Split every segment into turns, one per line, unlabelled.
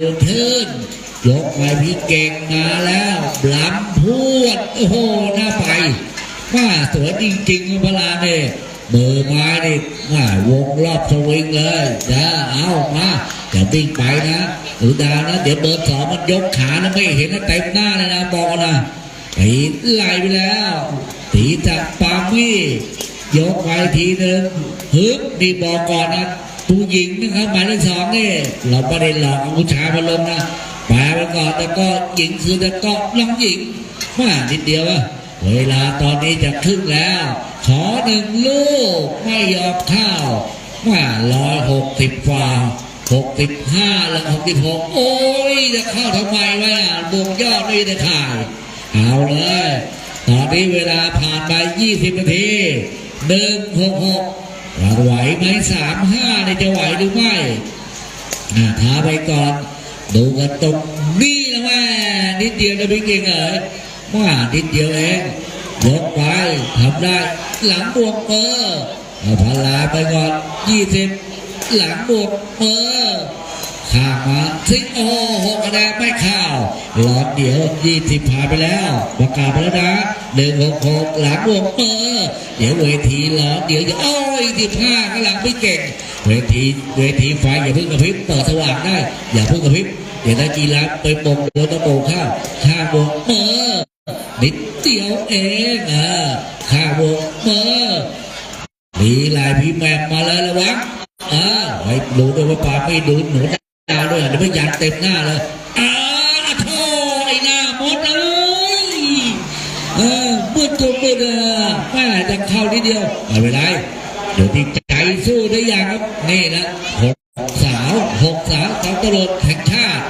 ยืนทื่นยกไปพี่เก่งมาแล้วลำพวดโอ้โหหน้าไปมาสวยจริงๆพลาเนี่ยมือไม้นี่มาวงรอบสวิงเลยจะเอามาจะวิ่งไปนะหรือดาวนะ เดี๋ยวเบอร์สองมันยกขานะไม่เห็นนะเต็มหน้าเลยนะบอกนะตีไล่ไปแล้ว ตีจากปามี่ยกไปทีหนึ่งฮึบนี่บอกก่อนนะ ผู้หญิงนะครับหมายเลขสองนี่เราไม่ได้หลอกเอาผู้ชายมาลงนะแปลไปก่อนแต่ก็หญิงคือแต่ก็น้องหญิงมานิดเดียวอะเวลาตอนนี้จะครึ่งแล้ว ขอหนึ่งลูกไม่ยอมเข้ามาร้อยหกสิบฟาหกสิบห้าและหกสิบหกโอ้ยจะเข้าทำไมวะบวกยอดไม่ได้ถ่าย เอาเลย ตอนนี้เวลาผ่านไป20นาทีหนึ่งหกหก ไหวไหมสามห้าเนี่ยจะไหวหรือไม่อ่าท้าไปก่อน ดูกันตรงนี้นะแม่นิดเดียวนะพี่เก่งเอ๋ยว่านิดเดียวเองยกไปทำได้ หลังบวกเปอร์เอาพลาไปก่อนยี่สิบหลังบวกเปอร์ ข้ามาสิโอ้หกคะแนนไม่เข้าวหลอดเดี๋ยวยี่สิบผ่านไปแล้วประกาศไปแล้วนะหนึ่งหกหกหลังวงเปอร์เดี๋ยวเวทีหลอดเดี๋ยวจะโอ้ยสิบห้าข้างหลังไม่เก่ง เวทีเวทีไฟอย่าเพิ่งกระพริบเปิดสว่างได้ อย่าเพิ่งกระพริบเดี๋ยวนักกีฬาไปปมโดนตะโปงข้าวข้าวงเปอร์นิดเดียวเองเออข้าวงเปอร์มีลายพี่แมมมาเลยระวังเออไว้ดูด้วยว่าปลาไม่ดูหนู ดาวด้วยเดี๋ยวไม่ยันเต็มหน้าเลยอ้าโธ่ไอ้หน้ามดเอ้ยเออมืดตัวมืดอะแม่จะเข้านิดเดียวไม่เป็นไรเดี๋ยวที่ใจสู้ได้ยังครับ นี่นะหกสาวหกสาวสาวตลกแห่งชาติ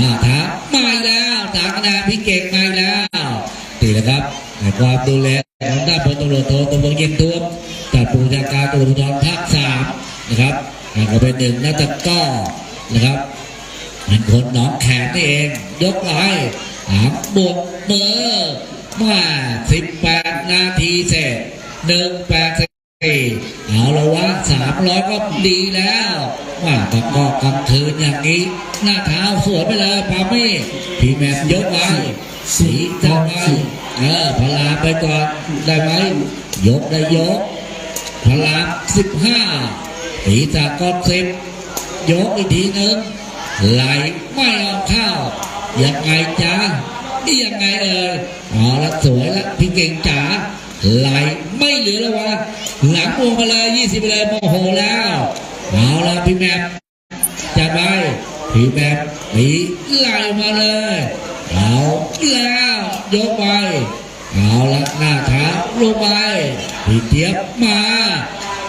มาท้ามาแล้วตามคะแนนพี่เก่งมาแล้วตีนะครับในความดูแลของด้านพลตำรวจโทตำรวจเย็นตัวแต่ปูจากการตำรวจภูธรภาคสามนะครับก็เป็นหนึ่งนักตะกร้อ นะครับเป็นคนหนองแขมนี่เอง ยกไว้หามบวกเบอร์มาสิบแปดนาทีเสร็จหนึ่งแปดเอาละวะสามร้อยก็ดีแล้วว่าตะกอกกลางคืนอย่างนี้ หน้าเท้าสวยไปเลยปามี่พี่แมมยกไว้สีจะไว้เออพลาไปก่อนได้ไหมยกได้ยกพลาสิบห้าตีจากก้อนสิบ ยกอีกทีนึงไหลไม่ออกข้าวยังไงจ้ายังไงเอ่ยเอาละสวยละพี่เก่งจ๋าไหลไม่เหลือแล้ววะหลังวงมาเลยยี่สิบไปเลยโมโหแล้วเอาละพี่แมมจัดไปพี่แมมตีไหลมาเลยเอาแล้วยกไปเอาละหน้าเท้าลงไปพี่เจี๊ยบมา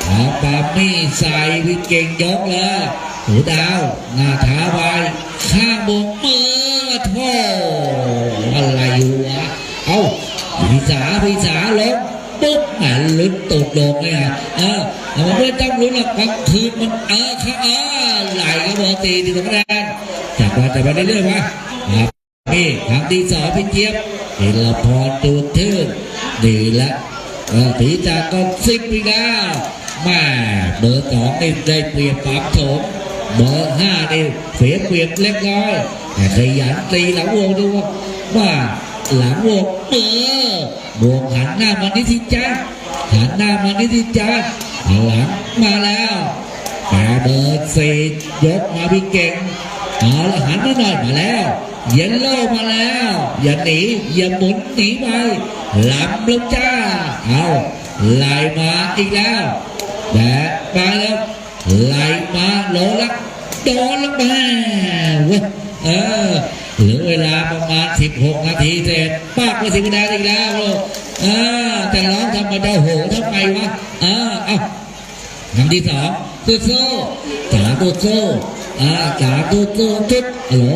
เอาปามี่ใส่พี่เก่งยกเลย หูดาว หน้าท้าไปข้างบกมือโธ่อะไรอยู่วะ เอาพี่สาพี่สาลงปุ๊บแหมลุ้นตกลงเลยอะเออแต่มันไม่ต้องลุ้นหรอกกลางคืนมันเออข้าเออไหลก็บอกตีที่ตรงนั้นจับมาจับมาเรื่อยๆวะครับนี่ครั้งที่สองพี่เจี๊ยบเห็นละพรตูนทื่นดีละเออถีจากก็สิบอีกแล้วแม่เบอร์สองนี่ได้เปรียบปามโถม เบอร์ห้านี่เสียเปรียบเล็กน้อยแต่ขยันตีหลังวงดูว่าหลังวงเออบวงหันหน้ามานิสิจ้าหันหน้ามานิสิจ้าหลังมาแล้วแต่เบอร์สี่ยกมาพี่เก่งเอาละหันมาหน่อยมาแล้วเย็นโลมาแล้วอย่าหนีอย่าหมุนหนีไปหลับลงจ้าเอาไหลมาอีกแล้วแบกไปแล้ว ไหลมาโลละโดนแล้วแม่เว้เออเหลือเวลาประมาณ 16 นาทีเสร็จปากไปสิบคะแนนอีกแล้วลูกเออแต่ร้องทำไมได้โหทำไมวะเออเอาครั้งที่สองตู้โซ่จ๋าตู้โซ่อ่าจ๋าตู้โซ่จุดฮัลโหล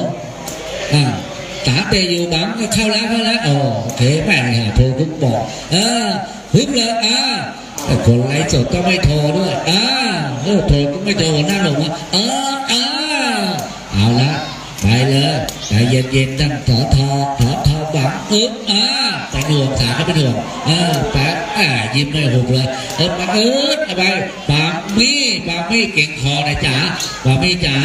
อ่าจ๋าเตะอยู่บังเข้าแล้วเข้าแล้วโอเคแม่งหาโทรทุกบอกเออฮึบเลยอ่า คนไลฟ์สดก็ไม่โทรด้วยอ่าโอ้โทรก็ไม่โทรหัวหน้าหนุ่มว่าเออเออเอาละไปเลยใจเย็นๆตั้งถอทอถอทอบังอึ๊บอ่าแต่หน่วงสาก็เป็นห่วงเออแป๊บอ่ายิ้มไม่หุบเลยเออมาอึ๊บเอาไปปามมี่ปามี่เก่งคอนะจ๋าปามี่จ๋า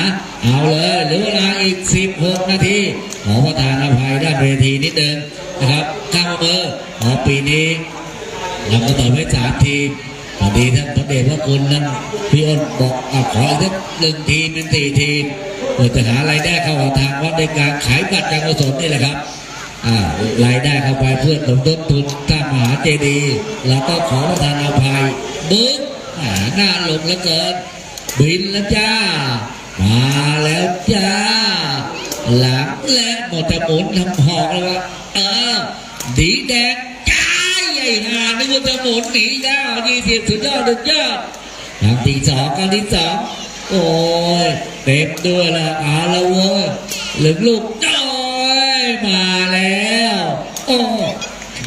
เอาเลยเหรือเวลาอีก16นาทีขอประทานอภัยด้านเวทีนิดนึงนะครับข้างมือขอปีนี้ เราก็ต่อไว้สามทีมพอดีท่านพระเดชพระคุณนั้นพี่อ้นบอกอขออีกสักหนึ่งทีมเป็นสี่ทีมเพื่อจะหารายได้เข้าทางวัดในการขายบัตรการกุศลนี่แหละครับรายได้เข้าไปเพื่อสมทบทุนสร้างมหาเจดีย์เราก็ขอประทานอภัยบึ้งหน้าหลงเหลือเกินบินแล้วจ้า มาแล้วจ้า หลังและหมดจะหมุนทำหอกเลยว่าเออดีแดง กว่าจะหมุนหนีแล้วยี่สิบสุดยอดสุดยอดครั้งที่สองครั้งที่สองโอ้ยเต็มด้วยละอาละเว้ยเหลือลูกโอ้ยมาแล้ว โอ้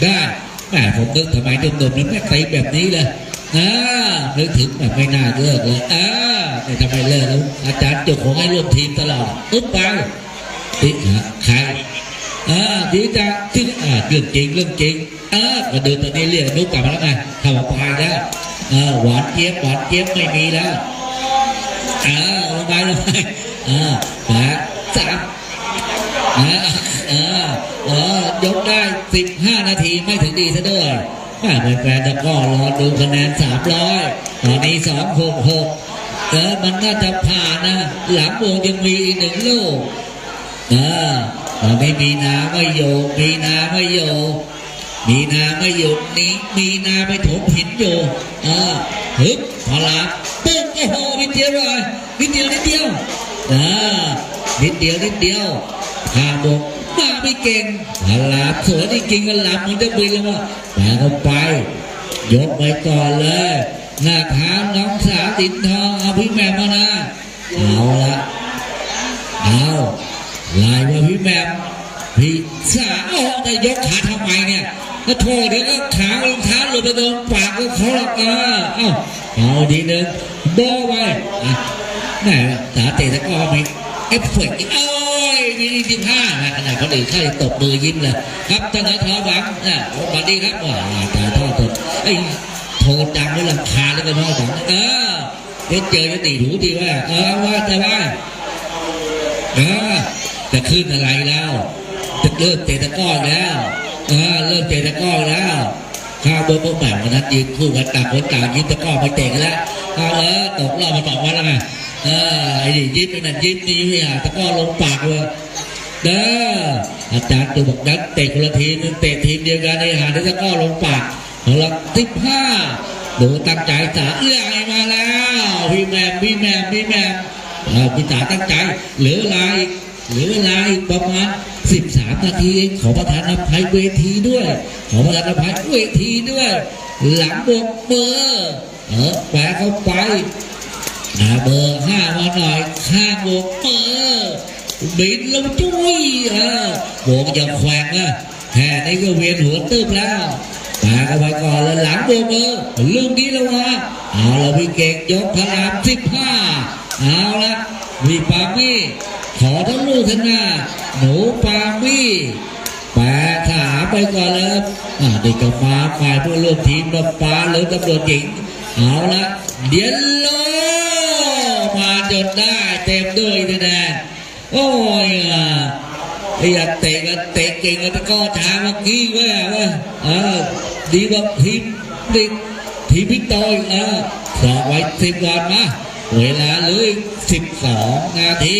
ได้แม่ผมนึกทำไมหนุ่มๆนั้นไม่ตีแบบนี้เลยนะนึกถึงแบบไม่น่าเลิกเลยอ่าแต่ทำไมเลิกแล้วอาจารย์จุกของให้ร่วมทีมตลอดอุ๊บไปติฮะใคร อ่าดีจ้ะที่อ่าเรื่องจริงเรื่องจริงเออก็ดูตอนนี้เรียกนุกกลับมาแล้วไงเข้ามาพายแล้วเออหวานเจี๊ยบหวานเจี๊ยบไม่มีแล้วเออลงไปลงไปออแปดสามเออเออเออยกได้สิบห้านาทีไม่ถึงดีซะด้วยแม่แฟนๆตะกร้อรอดูคะแนนสามร้อยตอนนี้สองหกหกเออมันน่าจะผ่านนะ หลังวงยังมีอีกหนึ่งลูกเออ ตอนนี้มีนาไม่อยู่ มีนาไม่อยู่ มีนาไม่อยู่นี่มีนาไปถมหินอยู่เออฮึบพลาปุ๊บโอ้โหนิดเดียวเลยนิดเดียวนิดเดียวเออนิดเดียวนิดเดียวข้าบกมาไม่เก่งพลาสวยจริงๆก็หลับมันจะบินแล้วว่าแต่เขาไป ยกไปก่อนเลยหน้าเท้าน้องสาวตินทองเอาพี่แม่มานะเอาละเอา ลายว่าพี่แมมพี่สาวแต่ยกขาทำไมเนี่ยก็โทษเดี๋ยวก็ขารองเท้าหลุดไปโดนปากก็เขาหรอกเออเอาเอาดีหนึ่งโบไว้อะแม่ตาเตะตะก้อมีเอฟเฟกต์อีกโอ้ยมีสิบห้านะขนาดคนอื่นเขาตบมือยิ้มเลยครับท่านนายทอหวังนะสวัสดีครับว่าตายทอตนไอ้โทรดังไม่ลำคาแล้วก็ทอหวังเออเดี๋ยวเจอจะตีหูดีว่าเออว่าแต่ว่าเออ จะขึ้นอะไรแล้วจะเริ่มเตะตะก้อแล้วเออเริ่มเตะตะก้อแล้วข้าวเบอร์เบอร์แบ่งวันนั้นยืนคู่กันต่างคนต่างยิ้มตะก้อไปเตะกันแล้วเอาเออตกรอบมาสองวันแล้วไงเออไอ้นี่ยิ้มไอ้นั่นยิ้มนี่ไม่อะตะก้อลงปากเลยเด้ออาจารย์ตัวบอกนั้นเตะคนละทีมนึงเตะทีมเดียวกันในหาได้ตะก้อลงปากของเราสิบห้าดูตั้งใจสาเอื้อให้มาแล้วพี่แมมพี่แมมพี่แมมพี่จ๋าตั้งใจเหลือเวลาอีก เหลือเวลาอีกประมาณ 13 นาทีเองขอประทานอภัยเวทีด้วย ขอประทานอภัยเวทีด้วย หลังบวกเบอร์เออแปะเข้าไปหน้าเบอร์ห้ามาหน่อยข้างบวกเบอร์บินลงจุ้ยเออวงจะแขวงอะแค่นี้ก็เวียนหัวตึบแล้วแปะเข้าไปก่อนแล้วหลังบวกเบอร์ลูกนี้แล้ววะเอาละพี่เก่งยกพลามสิบห้าเอาละมีปามี่ ขอทั้งลูกทั้งหน้า หนูปามี่แปะขาไปก่อนเลยครับอ่าเด็กก็มาฝ่ายผู้ร่วมทีมกับปาหรือตำรวจหญิง เอาละเดียนโลมาจนได้เต็มด้วยแน่โอ้ยอะไอ้ยาเตะกันเตะเก่งกันตะก้อช้าเมื่อกี้เว้ยเว้ยเออดีกว่าทีมดิทีมพิกโตอีกเออสอบไว้สิบก่อนมาเวลาเหลือสิบสองนาที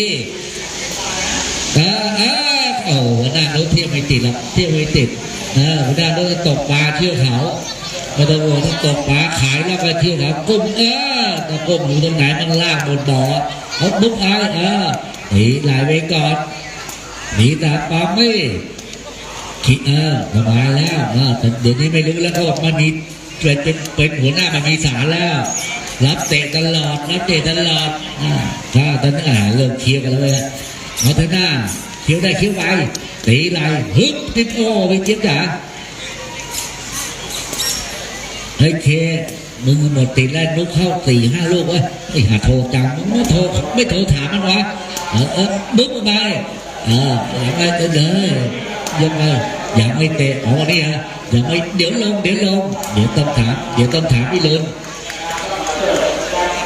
ออเออโอ้หัวหน้ารถเที่ยวไม่ติดหรอกเที่ยวไม่ติดเออหัวหน้ารถตกปลาเที่ยวเขาไม่ต้องห่วงต้องตกปลาขายแล้วก็เที่ยวเขากุ้มเออต่กุ้มอยู่ตรงไหนมันลากบนบ่อเขาบุ๊กไอ้เออหนีไหลไปก่อนหนีตามปลาไม่คิดเออสบายแล้วเออเดี๋ยวนี้ไม่รู้แล้วเขาบอกมันมีเป็นเป็นเป็นหัวหน้ามันมีสารแล้ว รับเตะตลอดรับเตะตลอดอ่าถ้าตอนนั้นอ่เริ่มเคี้ยวกันแล้วเลย เอาเถอะหน้าเคี้ยวได้เคี้ยวไปตีไหลฮึบติดโอ้ไปเจี๊ยบจ๋าเฮ้ยเคมึงหมดติดแล้วนุกเข้าสี่ห้าลูกเว้ยไอ้หาโทรจังมึงไม่โทรไม่โทรถามมันวะเออเออบึ้มไปเออยังไงเออเลยยังไงยังไม่เตะอ๋อนี่ฮะยังไม่เดี๋ยวลงเดี๋ยวลงเดี๋ยวต้องถามเดี๋ยวต้องถามพี่ลุน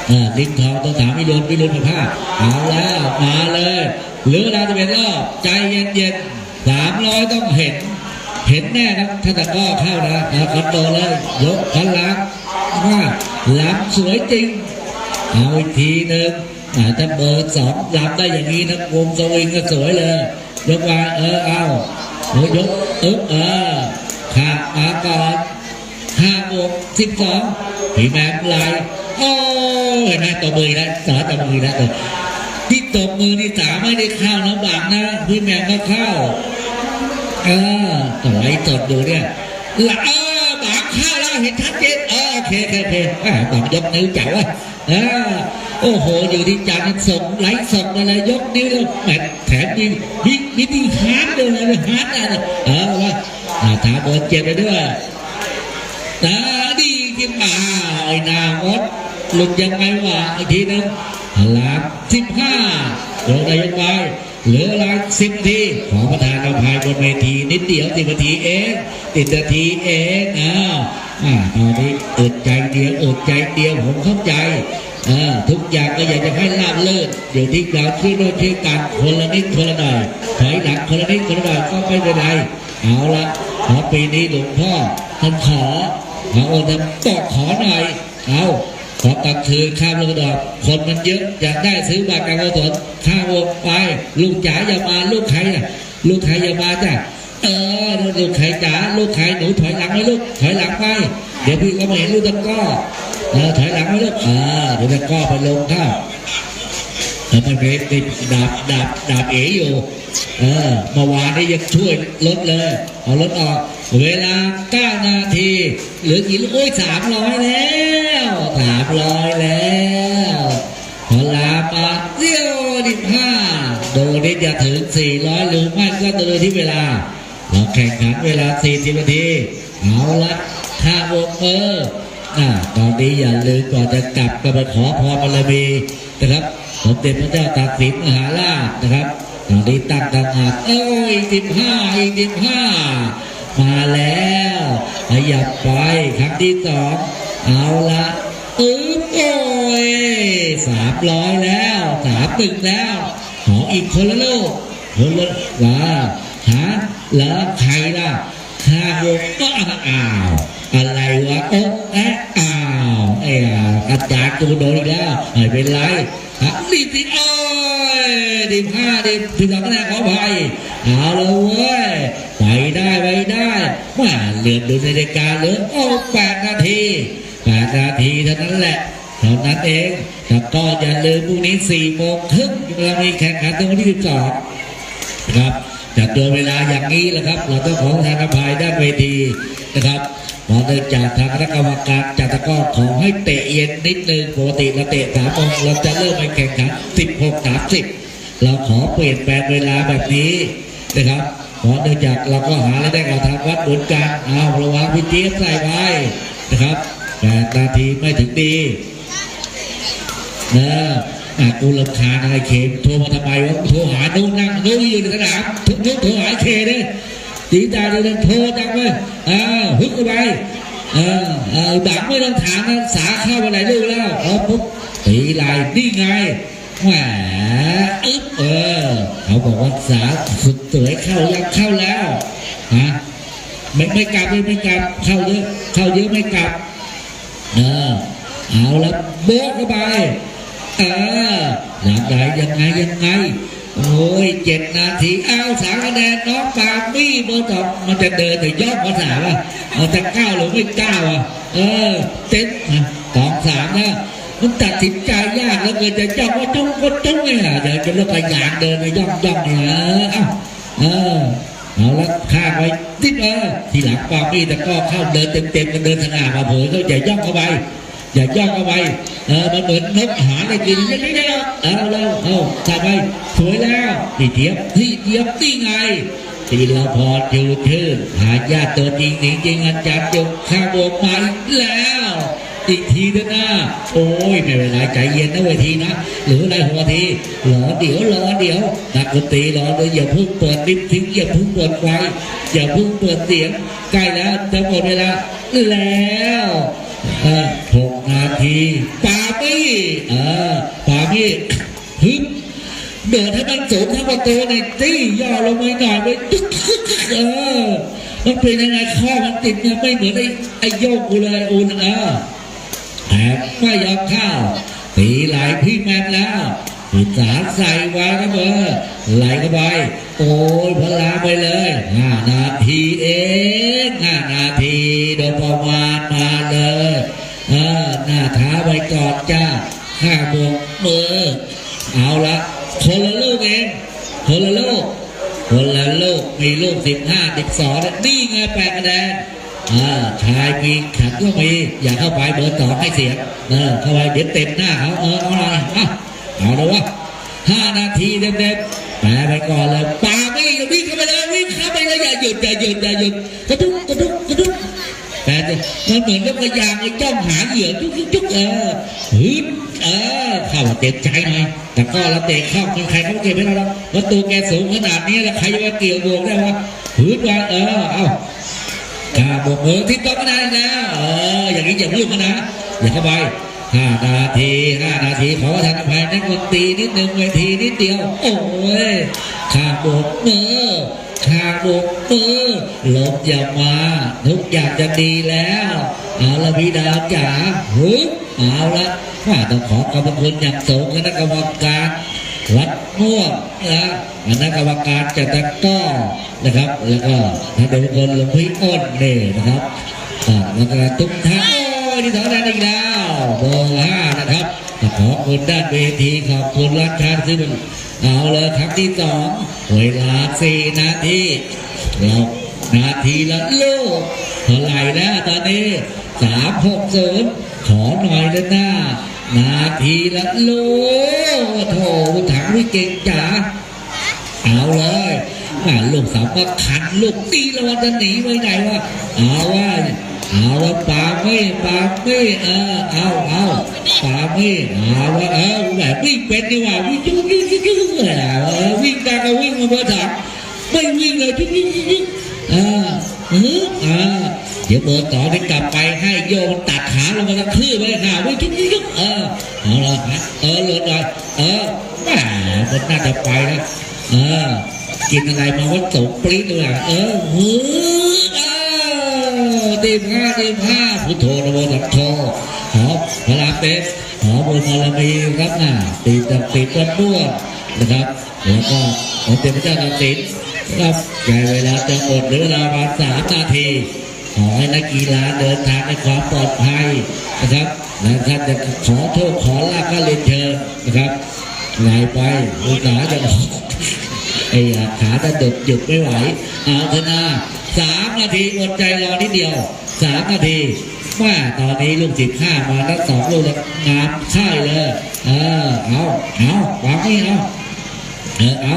เอออลิงทองต้องถามวิรุณวิรุณมาภาพเอาแล้วมาเลย หลือเวลาจะเป็นรอบใจเย็นๆสามร้อยต้องเห็น เห็นแน่ครับถ้าตะกร้อเข้านะเอาคอนโดเลยยกพลังว่าลำสวยจริง เอาอีกทีหนึ่งอ่าถ้าเบอร์สองลำได้อย่างนี้นะวงสวิงก็สวยเลย ยกมาเออเอาเออยกอึ๊บเออขาดมาก่อนห้าบวกสิบสองพี่แมมไลโอ้เห็นไหมตัวมือนะสาตัวมือนะตัว ที่ตบมือนี่สาไม่ได้เข้าน้ำบังนะพี่แมมก็เข้าเออต่อไอ้สดดูเนี่ยละเออบางข้าวแล้วเห็นชัดเจนเออโอเคโอเคโอเคบางยกนิ้วเจ๋วอะเออโอ้โห อยู่ที่จามันส่งไลฟ์สดอะไรยกนิ้วแล้วแหมแถมมีมีมีที่ฮาร์ดด้วยนะฮาร์ดอะเออว่าอ่าถามบอลเจ็บไปด้วยนะดีขึ้นมาไอ้นางด หลุดยังไงวะอีกทีนึงหลับสิบห้ายกได้ยังไงเหลือเวลาสิบนาทีขอประธานอภัยบนเวทีนิดเดียวสิบนาทีเองติดนาทีเองอ้าวอ่าตอนนี้อึดใจเดียวอึดใจเดียวผมเข้าใจเออทุกอย่างก็อยากจะให้ลาบเลิศเดี๋ยวที่เราช่วยด้วยช่วยกันคนละนิดคนละหน่อยถอยหลังคนละนิดคนละหน่อยก็ไม่เป็นไรเอาละขอปีนี้หลวงพ่อท่านขอพระองค์ท่านบอกขอหน่อยเอา พอกลางคืนข้ามลูกดอกคนมันเยอะอยากได้ซื้อบัตรการกุศลข้าวงไปลูกจ๋าอย่ามาลูกใครน่ะลูกใครอย่ามาจ้ะเออลูกใครจ๋าลูกใครหนูถอยหลังไหมลูกถอยหลังไปเดี๋ยวพี่ก็ไม่เห็นลูกตะก้อเออถอยหลังไหมลูกเออเดี๋ยวตะก้อไปลงข้าว แล้วมันเป็นติดดาบดาบดาบเอ๋อยู่ เออเมื่อวานนี้ยังช่วยลดเลย เอารถออก เวลา9นาทีเหลือกี่ลูกโอ้ยสามร้อยแล้วสามร้อยแล้วพอลามาเที่ยวดิบห้าโดนี้จะถึง400หรือไม่ก็ดูที่เวลาเราแข่งขันเวลา40นาทีเอาละห้าโมงเออตอนนี้อย่าลืมก่อนจะกลับก็ไปขอพรบารมีนะครับ สมเด็จพระเจ้าตากสินมหาราชนะครับตอนนี้ตั้งต่างหากเอ้ยสิบห้าอีกสิบห้ามาแล้วขยับไปครั้งที่สองเอาละอึ๊บโอ้ยสามร้อยแล้วสามหนึ่งแล้วขออีกคนละลูกคนละว่าหาแล้วใครล่ะข้าวงก็อ้าว อะไรวะโอ๊ะแอะอ้าวไอ้อะอาจารย์กูโดนอีกแล้วไม่เป็นไรฮะรีบสิโอ้ยดิบห้าดิบสิบสองคะแนนขออภัยเอาเลยเว้ยไปได้ไปได้ว่าเหลือดูนาฬิกาเหลือโอ้แปดนาทีแปดนาทีเท่านั้นแหละเท่านั้นเองแต่ก็อย่าลืมพรุ่งนี้สี่โมงครึ่งเรามีแข่งขันตรงวันที่สิบสองนะครับจากตัวเวลาอย่างนี้แหละครับ เราต้องขอทางอภัยด้านเวทีนะครับ เพอเนื่องจากทางคณะกรรมการจัดตะก้อขอให้เตะเย็นนิดนึงปกติเราเตะสามโมงเราจะเริ่มไปแข่งขัน16 30 เราขอเปลี่ยนแปลงเวลาแบบนี้นะครับเพราะเนื่องจากเราก็หาและได้กับทางวัดบุญกันเอาระวังพี่เจี๊ยบใส่ไว้นะครับแปดนาทีไม่ถึงดีนะอะกูรำคาญอะไรเคมโทรมาทำไมวะโทรหานู้นนั่งนู้นอยู่ในสนามทุกทุกโทรหาเคเนี่ย ตีตาดูนั่นโทรจังเว้ยอ้าวฮึกเข้าไปเออเออดักไม่ต้องถามนะสาเข้าไปไหนลูแล้วเออปุ๊บตีลายนี่ไงแหมอึ๊บเออเขาบอกว่าสาสุดสวยเข้ายังเข้าแล้วฮะไม่ไม่กลับไม่ไม่กลับเข้าเยอะเข้าเยอะไม่กลับเออเอาละโบ๊ะเข้าไปเอออย่างไรยังไงยังไง โอ้ยเจ็ดนาทีเอาสามคะแนนน้องปามี่เบอร์สองมันจะเดินแต่ยอดภาษาว่ะเอาจะก้าวหรือไม่ก้าวอะเออเต็นสองสามนะมันตัดสินใจยากแล้วเกินจะจ้องว่าจ้องก็จ้องไงล่ะเดี๋ยวจะเลิกไปยางเดินไปย่องย่องเนี่ยเออเอาเออเอาละข้างไว้ติดเออทีหลังปามี่แต่ก็เข้าเดินเต็มๆกันเดินสนามมาเผยเขาอย่าย่องเข้าไป อย่าย่องเข้าไปเออมันเหมือนนกหาอะไรกินยังไงเนี่ยเอาแล้วเอาทำไปสวยแล้วนี่เทียบที่เทียบนี่ไงตีละพอยู่ชื่นหาญาติตัวจริงจริงอาจารย์ยกข้าวโบกมาแล้วอีกทีเถอะนะโอ้ยไม่เป็นไรใจเย็นนะเวทีนะหรืออะไรหัวทีรอเดี๋ยวรอเดี๋ยวนักดนตรีรอเลยอย่าเพิ่งเปิดลิฟต์ทิ้งอย่าเพิ่งเปิดไฟอย่าเพิ่งเปิดเสียงใกล้แล้วจะหมดเวลาแล้วออหก นาทีปามี่เออปามี่ฮึบเดินให้มันสูงทั้งประตูในตี้ย่อลงไปหน่อยไปตึ๊กตึ๊กตึ๊กเออมันเป็นยังไงข้อมันติดเนี่ยไม่เหมือนไอ้ไอ้โยกกูเลยอุนเออแถมไม่ยอมเข้าตีไหลพี่แมนแล้วผู้สารใส่ว้ครับเบอร์ไหลเข้าไปโอ้ยพลาไปเลยห้านาทีเองห้านาทีโดยประมาณมาเลย เออหน้าท้าไปก่อนจ้าห้าบวกมือเอาละคนละลูกเองคนละลูกคนละลูกมีลูกสิบห้าสิบสองนี่ไงแปดคะแนนอ่าชายมีขันก็มีอย่าเข้าไปเบอร์สองให้เสียงเออเข้าไปเดี๋ยวเต็มหน้าเขาเออเอาอะไรอะเอาลยวะห้านาทีเต็มๆแปลไปก่อนเลยปาไม่วิ่งเข้าไปเลยวิ่งเข้าไปเลยอย่าหยุดอย่าหยุดอย่าหยุดกระดุกกระดุก กระดุกแต่มันเหมือนกับกระยางไอ้จ้องหาเหยื่อจุ๊กจุ๊กเออฮึดเออเข้าเต็มใจหน่อยแต่ก็เราเตะเข้ามันใครเขาเก็บให้เราแล้วประตูแกสูงขนาดนี้แล้วใครจะมาเกี่ยวโบกได้วะฮึดไว้เออเอากาบวกมือที่ต้องก็ได้แล้วเอออย่างนี้อย่ายุ่งกันะ อย่าเข้าไปห้านาทีห้านาทีขอทานอภัยนักดนตรีนิดหนึ่งเวทีนิดเดียว โอ้ยข้าบกมือ ข้าบกมือลบอย่ามา ทุกอย่างจะดีแล้วเอาละพี่ดาวจ๋าฮึเอาละว่าต้องขอขอบพระคุณอย่างสูงคณะกรรมการวัดม่วงนะคณะกรรมการจัดตะกร้อนะครับ แล้วก็ท่านเป็นคนหลวงพี่อ้นนี่นะครับอ่าแล้วก็ทุกท่านโอ้ยที่อนแดนอีกแล้วเบอร์ห้านะครับขอบคุณด้านเวทีขอบคุณรัชชาซึ่ง เอาเลยครั้งที่สองเวลาสี่นาทีเรานาทีละลูกเท่าไหร่แล้วตอนนี้สามหกศูนย์ขอหน่อยเลยนะนาทีละลูกโถถังวิเก่งจ๋าเอาเลยลูกสาวก็ขันลูกตีแล้วจะหนีไปไหนวะเอาว่า เอาว่าปาไม่ปาไม่เออเอาเอาปาไม่เอาว่าเออแบบวิ่งเป็นดีกว่าวิ่งจุ๊กจุ๊กจุ๊กจุ๊กเลยอะเออวิ่งได้ก็วิ่งมาเบอร์ถังไม่วิ่งเลยจุ๊กจุ๊กจุ๊กเออเออเออเดี๋ยวเบอร์ต่อได้กลับไปให้โยมตัดขาลงมาแล้วคืบไปหาวิ่งจุ๊กจุ๊กจุ๊กเออเอาละฮะเออหลุดหน่อยเออแหมมันน่าจะไปนะเออกินอะไรมาวัดสงปรี๊ดเลยเออหือ ออดีผ้าดีผ้าพุทโธนะโมตัสโธหอมพระรามเป็นหอมบุญบารมีครับนะตีจับตีต้นด้วงนะครับแล้วก็ของค์เทพเจ้าตัดสินครับใหญ่เวลาจะหมดหรือเวลาประมาณสามนาทีขอให้นักกีฬาเดินทางในความปลอดภัยนะครับและท่านจะขอโทษขอลาก็เรียนเชิญนะครับไหลไปอุตสาจะออกไอ้ขาจะดุดหยุดไม่ไหวเอาเถอะนะ สามนาทีอดใจรอนิดเดียวสามนาทีว่าตอนนี้ลูกจิตข้ามาทั้งสองลูกแล้วงามใช่เลย เออเอาเอาวางไม่เอาเออเอา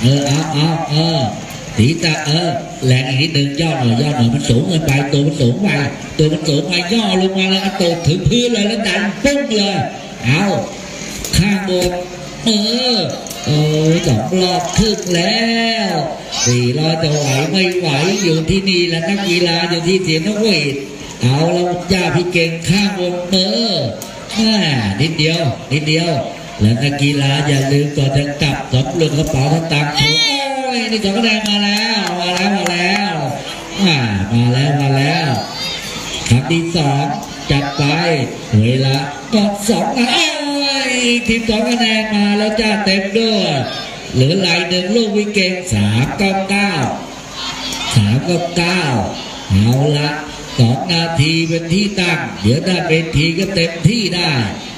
เออเอาเอาเออตีตาเออแรงอีกนิดนึงย่อหน่อยย่อหน่อยมันสูงเกินไปตัวมันสูงไปตัวมันสูงไปย่อลงมาแล้วเอาตัวถึงพื้นเลยแล้วดันปุ้งเลยเอาข้างบนเออ โอ้สองรอบครึ่งแล้วสี่ร้อยจะไหวไม่ไหวอยู่ที่นี่แหละนักกีฬาอยู่ที่เสียงนกหวีดเอาแล้วย่าพี่เก่งข้างบนเออแม่นิดเดียวนิดเดียว และนักกีฬาอย่าลืมก่อนจะกลับสำรวจกระเป๋าตางค์โอ้ยนี่สองคะแนนมาแล้วมาแล้วมาแล้วมาแล้วมาแล้วครั้งที่สองจัดไปเวลาก็สองนะโอีกทีมสองคะแนนมาแล้วจ้าเต็มด้วยเหลือลายหนึ่งลูกวิกเกตสามเก้าเก้าสามเก้าเก้าเอาละสองนาทีเป็นที่ตั้ง เดี๋ยวได้เป็นทีก็เต็มที่ได้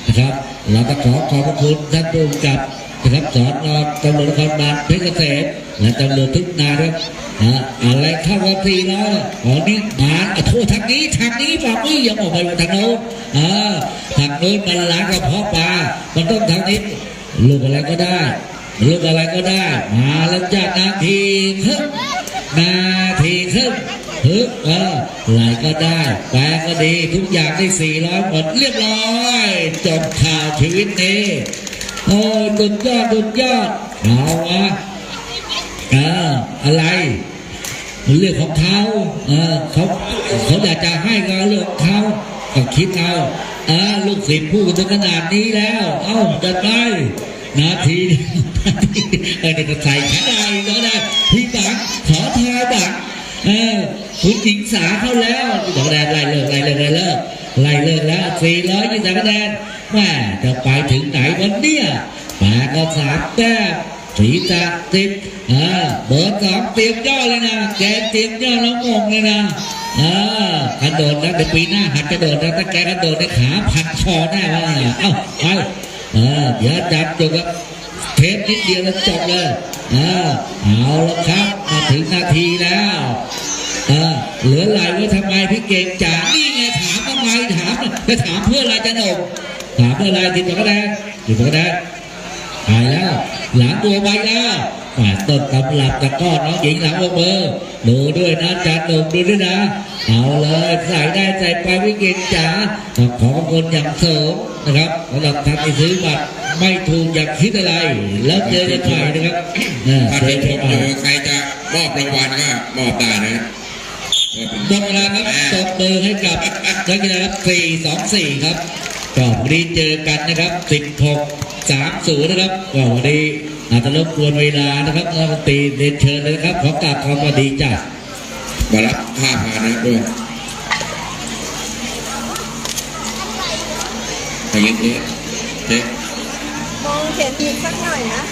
นะครับ เราก็ขอขอบพระคุณท่านผู้กับนะครับสอนอตำรวจนครบาลเพชรเกษม และตำรวจทุกนายครับอะอะไรเข้าวันสี่ร้อยอ๋อนี่มาอะโทษทางนี้ทางนี้บอกไม่ยังออกไปทางโน้นเออทางโน้นมันล้างกระเพาะปลามันต้องทางนี้ลูกอะไรก็ได้ลูกอะไรก็ได้ มาแล้วจ้านาทีครึ่งนาทีครึ่งฮึบเออไหลก็ได้ แปลก็ดีทุกอย่างได้สี่ร้อยหมดเรียบร้อยจบข่าวชีวิตนี้โอ้ดุดยอดดุดยอดเอาวะ อออะไรเรื่องของเขาเออเขาเขาอยากจะให้ก็เรื่องของเขาก็คิดเอาเออลูกศิษย์พูดถึงขนาดนี้แล้ว เอ้าจะได้นาทีนาทีเออเด็กใส่แขนได้ก็ได้พี่บังขอทายบังเออคุณหญิงสาเข้าแล้วบอกแดนไล่เลิกไล่เลิกไล่เลิกไล่เลิกแล้วสี่ร้อยยี่สิบคะแนนแม่จะไปถึงไหนวันเนี้ยแปดก็สามแต้ม สีจะสิบเออเบอร์สองเตรียมย่อเลยนะแกเตรียมย่อแล้วงงเลยนะเออกระโดดนะเดี๋ยวปีหน้าหัดกระโดดนะถ้าแกกระโดดในขาพันคอแน่วะเนี่ยเอ้าไปเออเดี๋ยวจับจบกับเทปนิดเดียวแล้วจบเลยเออเอาละครับมาถึงนาทีแล้วเออเหลือไหลไว้ทำไมพี่เก่งจ๋านี่ไงถามทำไมถามไปถามเพื่ออะไรจะหนกถามเพื่ออะไรติดต่อกระแดงติดต่อกระแด งตายแล้วหลังตัวไปแล้วฝ่ายต้นตำรับตะก้อนน้องหญิงหลังวงเบอร์ดูด้วยนะจัดหนุ่มดูด้วยนะ เอาเลยใส่ได้ใส่ไปวิกฤตจ๋าต้องขอบคุณอย่างสูงนะครับสำหรับท่านที่ซื้อบัตรไม่ถูกอยากคิดอะไร แล้วเจอกันใหม่นะครับเออ
ถ้า
เจ
เป็
อน
ช
กันใหม่
มอยู่ใครจะมอบรางวัลก็มอบได้นะ
หมดเวลาครับตบมือให้กับนักกีฬาครับ4 2 4 ครับก็วันนี้เจอกันนะครับ 16 สามศูนะครับก็วันนี้อาจจะรบกวนเวลานะครับนักตีเรียนเชิญเลยนะครับ ขอกราบคำวัดีจ้ะ
มารับผ้าพานะด้วยไปยินดีเจ๊
มองเห็นอีกสักหน่อยนะ